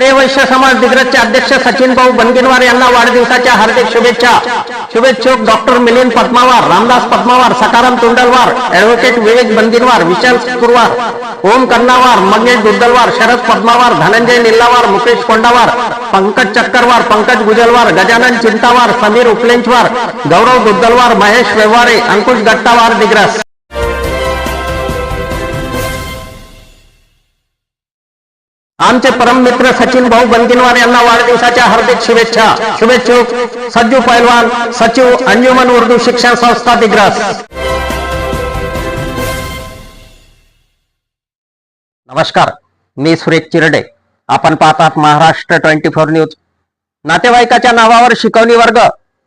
वैश्य समाज दिग्रजचे अध्यक्ष सचिन भाऊ बनगिनवार यांना वाढदिवसाच्या हार्दिक शुभेच्छा. शुभेच्छुक डॉक्टर मिलिंद पद्मावार रामदास पद्मावार सकाराम तुंडलवार ऍडव्होकेट विवेक बनगिनवार विशाल कुरवार ओम कन्नावार मंगेश दुर्दलवार शरद पद्मावार धनंजय निल्लावार मुकेश कोंडावार पंकज चक्करवार पंकज गुजलवार गजानन चिंतावार समीर उपलेंचवार गौरव दुर्दलवार महेश व्यवहारे अंकुश गट्टावार दिग्रस. आमचे परम मित्र सचिन भाऊ बनगिनवार यांना वाढदिवसाच्या हार्दिक शुभेच्छा. शुभेच्छुक सज्जू पैलवान सचिव अंजुमन उर्दू शिक्षण संस्था दिग्रस. नमस्कार मी सुरेश चिरडे. आपण पाहतात महाराष्ट्र ट्वेंटी फोर न्यूज. नातेवाईकाच्या नावावर शिकवणी वर्ग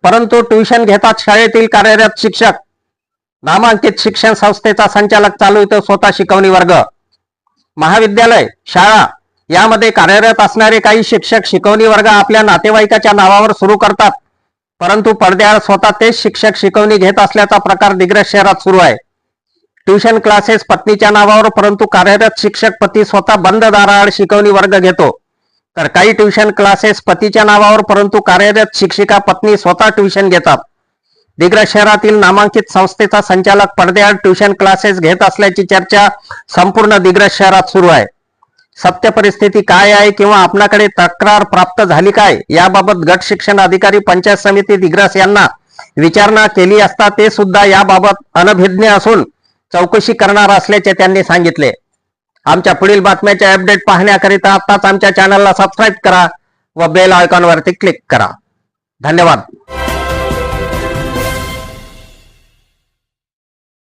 परंतु ट्युशन घेतात शाळेतील कार्यरत शिक्षक. नामांकित शिक्षण संस्थेचा संचालक चालवितो स्वतः शिकवणी वर्ग. महाविद्यालय शाळा यामध्ये कार्यरत असणारे काही शिक्षक शिकवणी वर्ग आपल्या नातेवाईकाच्या नावावर सुरू करतात. परंतु पडद्याआड स्वतः तेच शिक्षक शिकवणी घेत असल्याचा प्रकार दिग्रस शहरात सुरू आहे. ट्युशन क्लासेस पत्नीच्या नावावर परंतु कार्यरत शिक्षक पती स्वतः बंद दाराआड शिकवणी वर्ग घेतो. तर काही ट्युशन क्लासेस पतीच्या नावावर परंतु कार्यरत शिक्षिका पत्नी स्वतः ट्युशन घेतात. दिग्रस शहरातील नामांकित संस्थेचा संचालक पडद्याआड ट्युशन क्लासेस घेत असल्याची चर्चा संपूर्ण दिग्रस शहरात सुरू आहे. सत्य परिस्थिती काय आहे किंवा आपणाकडे तक्रार प्राप्त झाली काय? याबाबत गट शिक्षण अधिकारी पंचायत समिती दिग्रस यांना विचारणा केली असता ते सुद्धा याबाबत अनभिज्ञ असून चौकशी करणार असल्याचे त्यांनी सांगितले. आमच्या पुढील बातम्याचे अपडेट पाहण्याकरिता आताच आमच्या चॅनलला सबस्क्राईब करा व बेल आयकॉनवरती क्लिक करा. धन्यवाद.